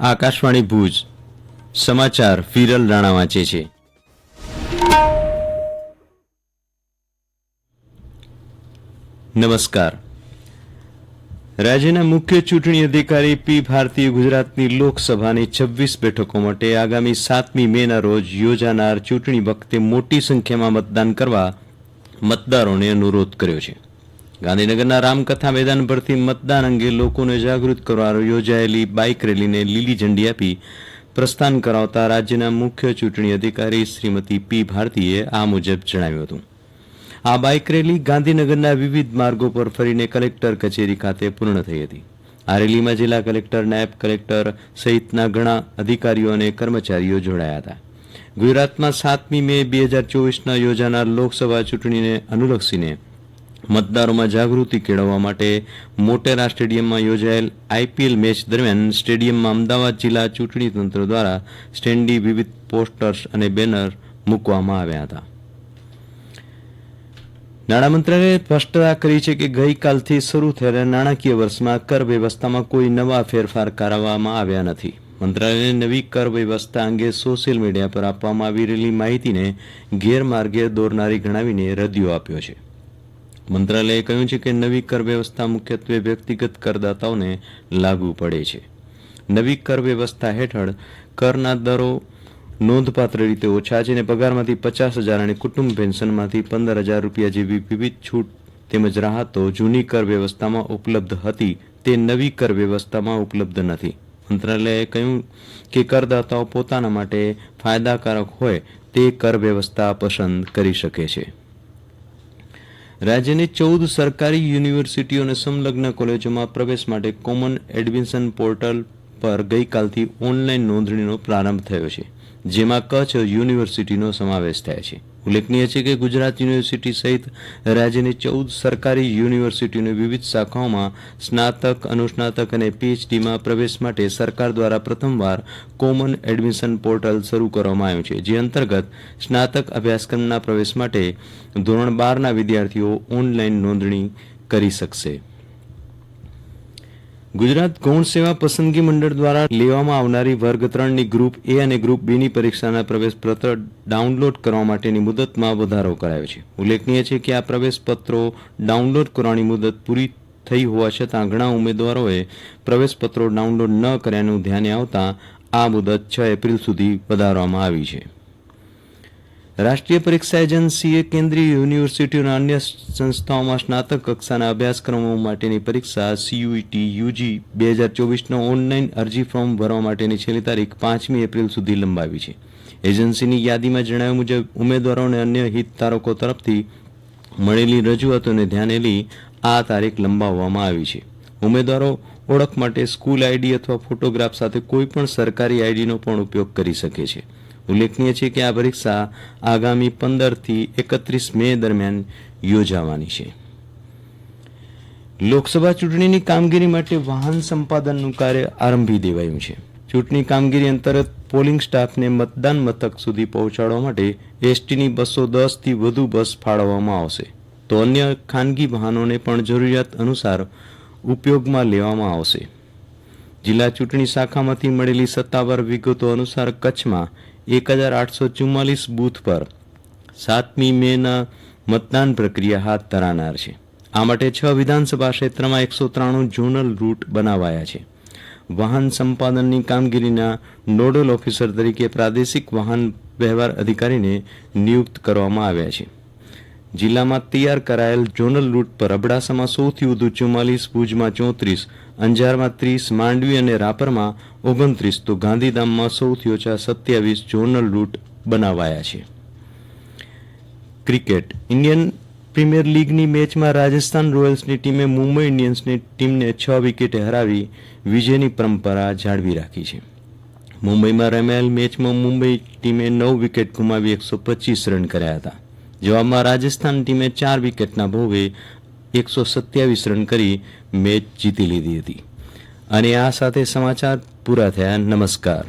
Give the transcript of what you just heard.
આકાશવાણી ભુજ. સમાચાર વિરલ રાણા વાંચે છે. નમસ્કાર. રાજ્યના મુખ્ય ચૂંટણી અધિકારી પી ભારતીય ગુજરાતની લોકસભાની છવ્વીસ બેઠકો માટે આગામી સાતમી મેના રોજ યોજાનાર ચૂંટણી વખતે મોટી સંખ્યામાં મતદાન કરવા મતદારોને અનુરોધ કર્યો છે. ગાંધીનગરના રામકથા મેદાન પરથી મતદાન અંગે લોકોને જાગૃત કરવા યોજાયેલી બાઇક રેલીને લીલી ઝંડી આપી પ્રસ્થાન કરાવતા રાજ્યના મુખ્ય ચૂંટણી અધિકારી શ્રીમતી પી ભારતીએ આ મુજબ જણાવ્યું હતું. આ બાઇક રેલી ગાંધીનગરના વિવિધ માર્ગો પર ફરીને કલેક્ટર કચેરી ખાતે પૂર્ણ થઈ હતી. આ રેલીમાં જિલ્લા કલેક્ટર, નાયબ કલેક્ટર સહિતના ઘણા અધિકારીઓ અને કર્મચારીઓ જોડાયા હતા. ગુજરાતમાં સાતમી મે બે હજાર ચોવીસના યોજાનાર લોકસભા ચૂંટણીને અનુલક્ષીને મતદારોમાં જાગૃતિ કેળવવા માટે મોટેરા સ્ટેડિયમમાં યોજાયેલ આઈપીએલ મેચ દરમિયાન સ્ટેડિયમમાં અમદાવાદ જિલ્લા ચૂંટણી તંત્ર દ્વારા સ્ટેન્ડી વિવિધ પોસ્ટર્સ અને બેનર મૂકવામાં આવ્યા હતા. નાણામંત્રાલયે સ્પષ્ટતા કરી છે કે ગઈકાલથી શરૂ થયેલા નાણાકીય વર્ષમાં કર વ્યવસ્થામાં કોઈ નવા ફેરફાર કરાવવામાં આવ્યા નથી. મંત્રાલયે નવી કર વ્યવસ્થા અંગે સોશિયલ મીડિયા પર આપવામાં આવી રહેલી માહિતીને ગેરમાર્ગે દોરનારી ગણાવીને રદિયો આપ્યો છે. મંત્રાલયે કહ્યું છે કે નવી કર વ્યવસ્થા મુખ્યત્વે વ્યક્તિગત કરદાતાઓને લાગુ પડે છે. નવી કર વ્યવસ્થા હેઠળ કરના દરો નોંધપાત્ર રીતે ઓછા છે અને પગારમાંથી પચાસ હજાર અને કુટુંબ પેન્શનમાંથી પંદર હજાર રૂપિયા જેવી વિવિધ છૂટ તેમજ રાહતો જૂની કર વ્યવસ્થામાં ઉપલબ્ધ હતી, તે નવી કર વ્યવસ્થામાં ઉપલબ્ધ નથી. મંત્રાલયે કહ્યું કે કરદાતાઓ પોતાના માટે ફાયદાકારક હોય તે કર વ્યવસ્થા પસંદ કરી શકે છે. રાજ્યની ચૌદ સરકારી યુનિવર્સિટીઓ અને સંલગ્ન કોલેજોમાં પ્રવેશ માટે કોમન એડમિશન પોર્ટલ પર ગઈકાલથી ઓનલાઈન નોંધણીનો પ્રારંભ થયો છે, જેમાં કચ્છ યુનિવર્સિટીનો સમાવેશ થાય છે. ઉલ્લેખનીય છે કે ગુજરાત યુનિવર્સિટી સહિત રાજ્યની ચૌદ સરકારી યુનિવર્સિટીઓની વિવિધ શાખાઓમાં સ્નાતક, અનુસ્નાતક અને પીએચડીમાં પ્રવેશ માટે સરકાર દ્વારા પ્રથમવાર કોમન એડમિશન પોર્ટલ શરૂ કરવામાં આવ્યું છે, જે અંતર્ગત સ્નાતક અભ્યાસક્રમના પ્રવેશ માટે ધોરણ બારના વિદ્યાર્થીઓ ઓનલાઈન નોંધણી કરી શકશે. ગુજરાત ગૌણ સેવા પસંદગી મંડળ દ્વારા લેવામાં આવનારી વર્ગ ત્રણની ગ્રુપ એ અને ગ્રુપ બીની પરીક્ષાના પ્રવેશપત્ર ડાઉનલોડ કરવા માટેની મુદતમાં વધારો કરાયો છે. ઉલ્લેખનીય છે કે આ પ્રવેશપત્રો ડાઉનલોડ કરવાની મુદત પૂરી થઈ હોવા છતાં ઘણા ઉમેદવારોએ પ્રવેશપત્રો ડાઉનલોડ ન કર્યાનું ધ્યાને આવતા આ મુદત છ એપ્રિલ સુધી વધારવામાં આવી છે. રાષ્ટ્રીય પરીક્ષા એજન્સીએ કેન્દ્રીય યુનિવર્સિટીઓ અને અન્ય સંસ્થાઓમાં સ્નાતક કક્ષાના અભ્યાસક્રમો માટેની પરીક્ષા સીયુઈટી યુજી બે હજાર ચોવીસનો ઓનલાઈન અરજી ફોર્મ ભરવા માટેની છેલ્લી તારીખ પાંચમી એપ્રિલ સુધી લંબાવી છે. એજન્સીની યાદીમાં જણાવ્યા મુજબ, ઉમેદવારો અને અન્ય હિતધારકો તરફથી મળેલી રજૂઆતોને ધ્યાને લઈ આ તારીખ લંબાવવામાં આવી છે. ઉમેદવારો ઓળખ માટે સ્કૂલ આઈડી અથવા ફોટોગ્રાફ સાથે કોઈપણ સરકારી આઈડીનો પણ ઉપયોગ કરી શકે છે. ઉલ્લેખનીય છે કે આ પરીક્ષા આગામી પંદરથી એકત્રીસ મે દરમિયાન યોજાવાની છે. લોકસભા ચૂંટણીની કામગીરી માટે વાહન સંપાદનનું કાર્ય આરંભી દેવાયું છે. ચૂંટણી કામગીરી અંતર્ગત પોલિંગ સ્ટાફને મતદાન મથક સુધી પહોંચાડવા માટે એસટીની બસો દસથી વધુ બસ ફાળવવામાં આવશે. તો અન્ય ખાનગી વાહનોને પણ જરૂરિયાત અનુસાર ઉપયોગમાં લેવામાં આવશે. જિલ્લા ચૂંટણી શાખામાંથી મળેલી સત્તાવાર વિગતો અનુસાર કચ્છમાં એક હજાર આઠસો ચુમ્માલીસ બૂથ પર સાતમી મેના મતદાન પ્રક્રિયા હાથ ધરાનાર છે. આ માટે છ વિધાનસભા ક્ષેત્રમાં એકસો ત્રાણું ઝોનલ રૂટ બનાવાયા છે. વાહન સંપાદનની કામગીરીના નોડલ ઓફિસર તરીકે પ્રાદેશિક વાહન વ્યવહાર અધિકારીને નિયુક્ત કરવામાં આવ્યા છે. જિલ્લામાં તૈયાર કરાયેલ ઝોનલ રૂટ પર અબડાસામાં સૌથી વધુ ચુમ્માલીસ, ભુજમાં ચોત્રીસ અંજારમાં ત્રીસ, માંડવી અને રાપરમાં ઓગણત્રીસ. તો ગાંધીધામમાં સૌથી ઓછા સત્યાવીસ ઝોનલ રૂટ બનાવાયા છે. ક્રિકેટ ઇન્ડિયન પ્રીમિયર લીગની મેચમાં રાજસ્થાન રોયલ્સની ટીમે મુંબઈ ઇન્ડિયન્સની ટીમને છ વિકેટે હરાવી વિજયની પરંપરા જાળવી રાખી છે. મુંબઈમાં રમાયેલ મેચમાં મુંબઈ ટીમે નવ વિકેટ ગુમાવી એકસો પચીસ રન કર્યા હતા. જવાબમાં રાજસ્થાન ટીમે ચાર વિકેટના ભોગે એકસો સત્યાવીસ રન કરી મેચ જીતી લીધી હતી. અને આ સાથે સમાચાર પૂરા થયા. નમસ્કાર.